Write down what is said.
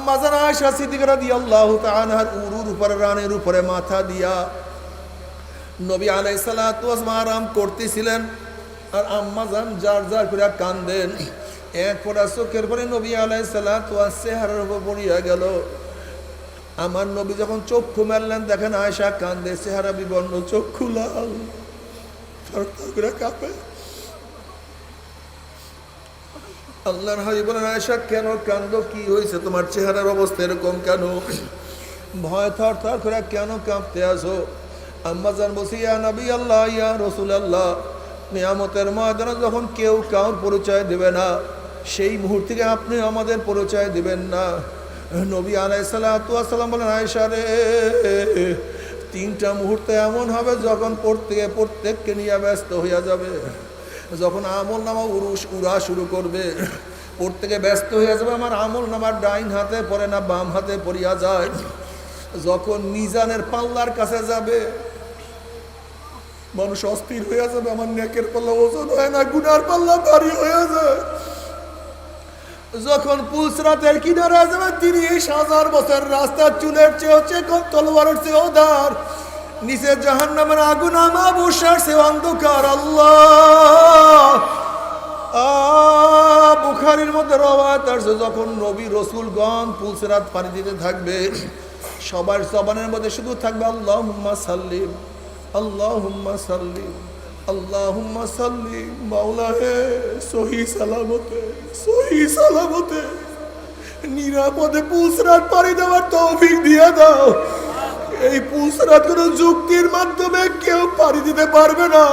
আম্মাজান আয়সা সিদ্দিকরা দিয়ে আল্লাহ তাআলার উরুর উপরে, রানের উপরে মাথা দিয়া নবী আলাইসালাম আরাম করতেছিলেন। আর আম্মাজান যার যার করে কান্দেন এক চোখের পরে নবী আলাই আলাইসালাম চেহারার উপর পড়িয়া গেল। আমার নবী যখন চক্ষু মারলেন দেখেন আয়সা কান্দে, চেহারা বিবর্ণ, চক্ষু লাল। কাঁপে। আল্লাহর হাবি বলেন আয়সা কেন কান্দ? কি হয়েছে? তোমার চেহারার অবস্থা এরকম কেন? ভয় থর থর করে কেন কাঁপতে আসো? আম্মা জান বসি ইয়া নবী আল্লাহ, ইয়া রসুল আল্লাহ, নিয়ামতের ময়দানে যখন কেউ কাউর পরিচয় দেবে না, সেই মুহূর্তে আপনি আমাদের পরিচয় দিবেন না। নবী আলাইসাল্লাম বলেন আয়সা রে, তিনটা মুহূর্তে এমন হবে যখন প্রত্যেকে প্রত্যেককে নিয়ে ব্যস্ত হইয়া যাবে। যখন আমল নামা উরুস উড়া শুরু করবে প্রত্যেকে ব্যস্ত হয়ে যাবে, আমার আমল নামার ডাইন হাতে পরে না, বাম হাতে পড়িয়া যায়। যখন মিজানের পাল্লার কাছে যাবে, মানুষ অস্থির হয়ে যাবে, আমার নেকের পাল্লা ওজন হয় না, গুনার পাল্লা ভারী হয়ে যায়। যখন পুলসরাতের কিনারে যাবে তিরিশ হাজার বছর রাস্তার চুলের চেয়ে হচ্ছে তলোয়ারের চেয়েও ধার নিচে জাহান নামের আগুন আমা বসার সে অন্ধকার, আল্লাহ। বুখারির মধ্যে রবায়ত আসছে, যখন নবী রসুলগণ পুলসরাত পানি দিতে থাকবে, সবার জবানের মধ্যে শুধু থাকবে আল্লাহ হুম্মা সাল্লিম আল্লাহ হুম্মা সাল্লিম আল্লাহ হুম্মা সাল্লিম মাওলা হে সহি সালামতে সহি সালামতে। নিরাপদে পুলসরাত পানি দেওয়ার তৌফিক দিয়ে দাও। এই পুলসরাত কোনো যুক্তির মাধ্যমে কেউ পাড়ি দিতে পারবে না।